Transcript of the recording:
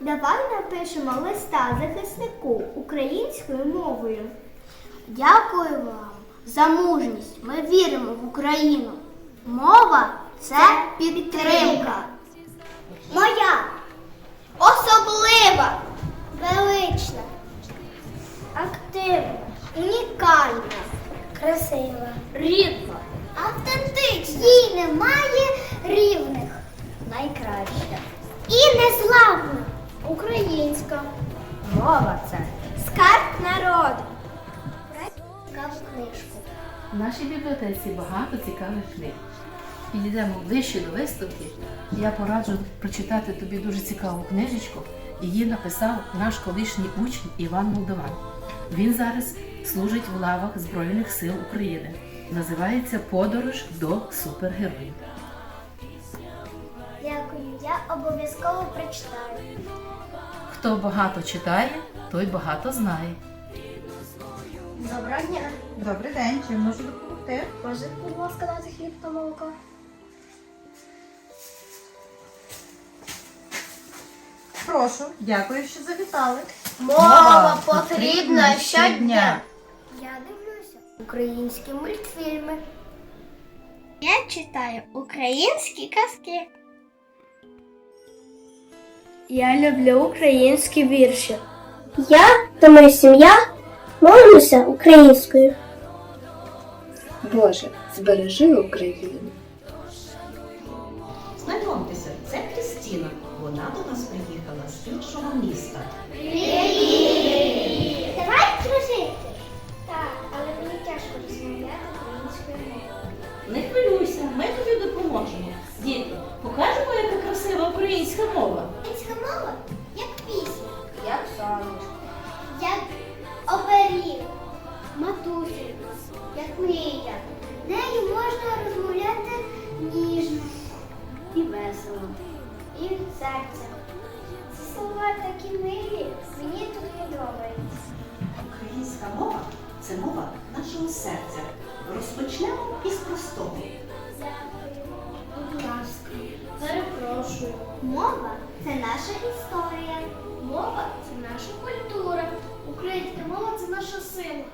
Давай напишемо листа захиснику українською мовою. Дякую вам за мужність. Ми віримо в Україну. Мова це підтримка. Моя особлива, велична, активна, унікальна, красива, Рідна. автентична. Їй немає рівних. Найкраща. І незламна. Українська. Мова це. Скарб народу. Цікаву книжку. В нашій бібліотеці багато цікавих книг. Підійдемо ближче до виставки. Я пораджу прочитати тобі дуже цікаву книжечку. Її написав наш колишній учень Іван Молдован. Він зараз служить в лавах Збройних сил України. Називається Подорож до супергероїв. Дякую, я обов'язково прочитаю. Хто багато читає, той багато знає. Доброго дня. Добрий день, чим можу допомогти? Можете, будь ласка, дати хліб та молоко? Прошу, дякую, що завітали. Мова потрібна щодня. Я дивлюся українські мультфільми. Я читаю українські казки. Я люблю українські вірші. Я та моя сім'я молимося українською. Боже, збережи Україну. Знайомтеся, це Крістіна. Вона до нас приїхала з іншого міста. Давай дружити. Так, але мені тяжко розмовляти українською мовою. Не хвилюйся, ми тобі допоможемо. Діти, покажемо, яка красива українська мова. Серця. Ці слова такі милі, мені тут подобається. Українська мова це мова нашого серця. Розпочнемо із простого. Будь ласка, перепрошую. Мова це наша історія. Мова це наша культура. Українська мова це наша сила.